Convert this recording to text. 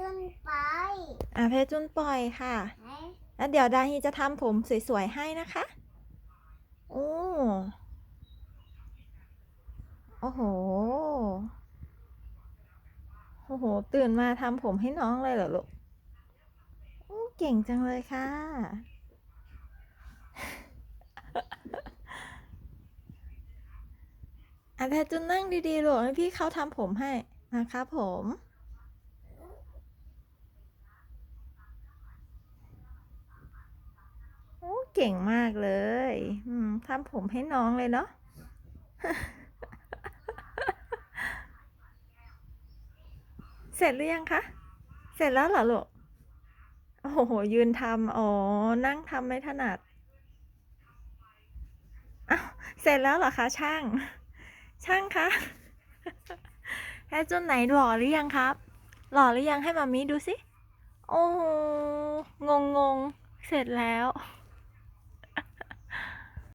จุนไปอะเพชรจุนปล่อยค่ะไหนแล้วเดี๋ยวดาฮีจะทำผมสวยๆให้นะคะโอ้โอ้โห โอ้โห ตื่นมาทำผมให้น้องเลยเหรอลูกอู้เก่งจังเลยค่ะอะแพรจุนนั่งดีๆลูกให้พี่เขาทำผมให้นะครับผม โอ้ เก่งมากเลย อืมทำผมให้น้องเลยเนาะเสร็จหรือยังคะ เสร็จแล้วเหรอลูก โอ้โห ยืนทำอ๋อ นั่งทำไม่ถนัดอ้าวเสร็จแล้วเหรอคะ ช่าง ช่างคะแพรจุนไหนหล่อหรือยังครับ หล่อหรือยังให้มามีดูสิ โอ้งงง เสร็จแล้ว